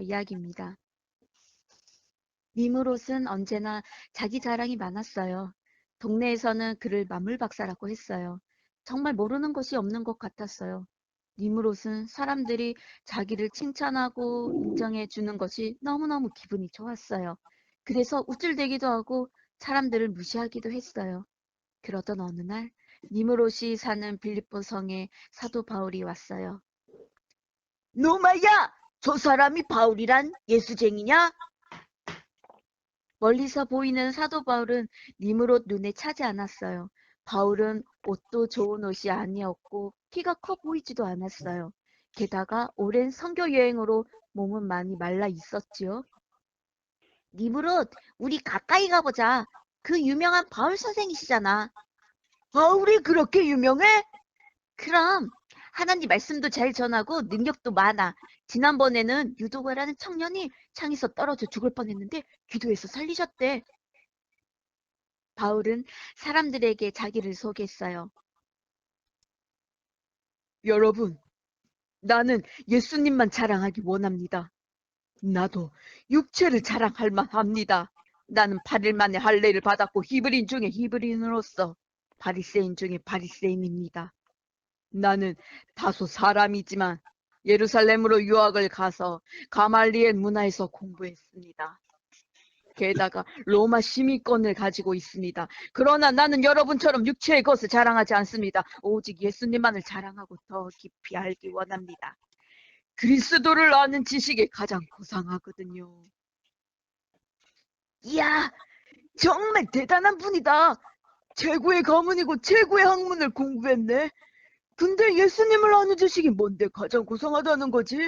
이야기입니다. 니무롯은 언제나 자기 자랑이 많았어요. 동네에서는 그를 만물박사라고 했어요. 정말 모르는 것이 없는 것 같았어요. 니무롯은 사람들이 자기를 칭찬하고 인정해 주는 것이 너무너무 기분이 좋았어요. 그래서 우쭐대기도 하고 사람들을 무시하기도 했어요. 그러던 어느 날 니무롯이 사는 빌립보 성에 사도 바울이 왔어요. 노마야! 저 사람이 바울이란 예수쟁이냐? 멀리서 보이는 사도 바울은 니무롯 눈에 차지 않았어요. 바울은 옷도 좋은 옷이 아니었고 키가 커 보이지도 않았어요. 게다가 오랜 선교 여행으로 몸은 많이 말라 있었지요. 니무롯, 우리 가까이 가보자. 그 유명한 바울 선생이시잖아. 바울이 그렇게 유명해? 그럼 하나님 말씀도 잘 전하고 능력도 많아. 지난번에는 유도가라는 청년이 창에서 떨어져 죽을 뻔했는데 기도해서 살리셨대. 바울은 사람들에게 자기를 소개했어요. 여러분, 나는 예수님만 자랑하기 원합니다. 나도 육체를 자랑할 만합니다. 나는 8일 만에 할례를 받았고 히브리인 중에 히브리인으로서 바리새인 중에 바리새인입니다. 나는 다소 사람이지만 예루살렘으로 유학을 가서 가말리엘 문화에서 공부했습니다. 게다가 로마 시민권을 가지고 있습니다. 그러나 나는 여러분처럼 육체의 것을 자랑하지 않습니다. 오직 예수님만을 자랑하고 더 깊이 알기 원합니다. 그리스도를 아는 지식이 가장 고상하거든요. 이야, 정말 대단한 분이다. 최고의 가문이고 최고의 학문을 공부했네. 근데 예수님을 아는 지식이 뭔데 가장 고상하다는 거지?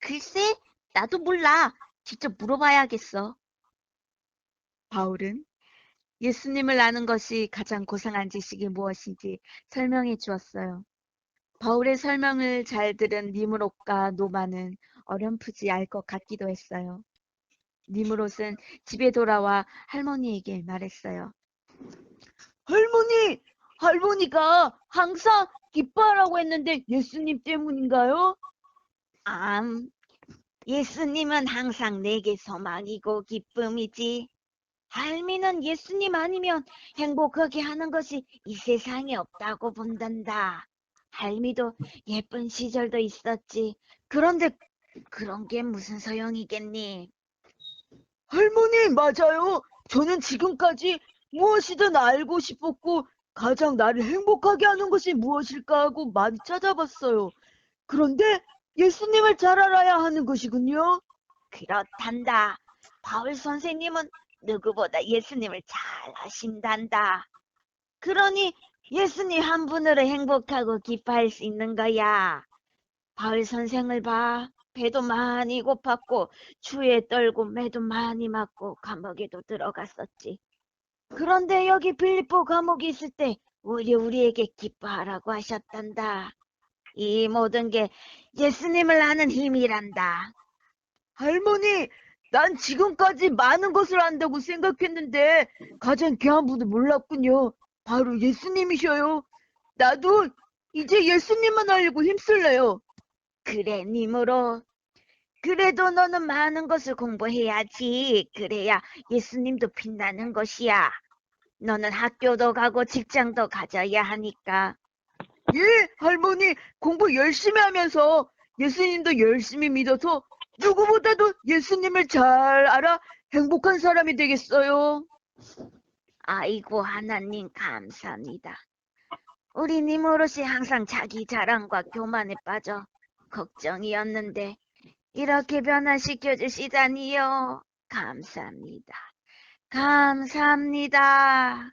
글쎄, 나도 몰라. 직접 물어봐야겠어. 바울은 예수님을 아는 것이 가장 고상한 지식이 무엇인지 설명해 주었어요. 바울의 설명을 잘 들은 니무롯과 노마는 어렴풋이 알 것 같기도 했어요. 니무롯은 집에 돌아와 할머니에게 말했어요. 할머니, 할머니가 항상 기뻐하라고 했는데 예수님 때문인가요? 암, 예수님은 항상 내게 소망이고 기쁨이지. 할미는 예수님 아니면 행복하게 하는 것이 이 세상에 없다고 본단다. 할미도 예쁜 시절도 있었지. 그런데 그런 게 무슨 소용이겠니? 할머니, 맞아요. 저는 지금까지 무엇이든 알고 싶었고 가장 나를 행복하게 하는 것이 무엇일까 하고 많이 찾아봤어요. 그런데 예수님을 잘 알아야 하는 것이군요. 그렇단다. 바울 선생님은 누구보다 예수님을 잘 아신단다. 그러니 예수님 한 분으로 행복하고 기뻐할 수 있는 거야. 바울 선생을 봐. 배도 많이 고팠고 추위에 떨고 매도 많이 맞고 감옥에도 들어갔었지. 그런데 여기 빌립보 감옥에 있을 때 우리 우리에게 기뻐하라고 하셨단다. 이 모든 게 예수님을 아는 힘이란다. 할머니, 난 지금까지 많은 것을 안다고 생각했는데 가장 귀한 분을 몰랐군요. 바로 예수님이셔요. 나도 이제 예수님만 알고 힘쓸래요. 그래, 님으로. 그래도 너는 많은 것을 공부해야지. 그래야 예수님도 빛나는 것이야. 너는 학교도 가고 직장도 가져야 하니까. 예, 할머니, 공부 열심히 하면서 예수님도 열심히 믿어서 누구보다도 예수님을 잘 알아 행복한 사람이 되겠어요. 아이고, 하나님 감사합니다. 우리 님으로시 항상 자기 자랑과 교만에 빠져 걱정이었는데 이렇게 변화시켜 주시다니요. 감사합니다. 감사합니다.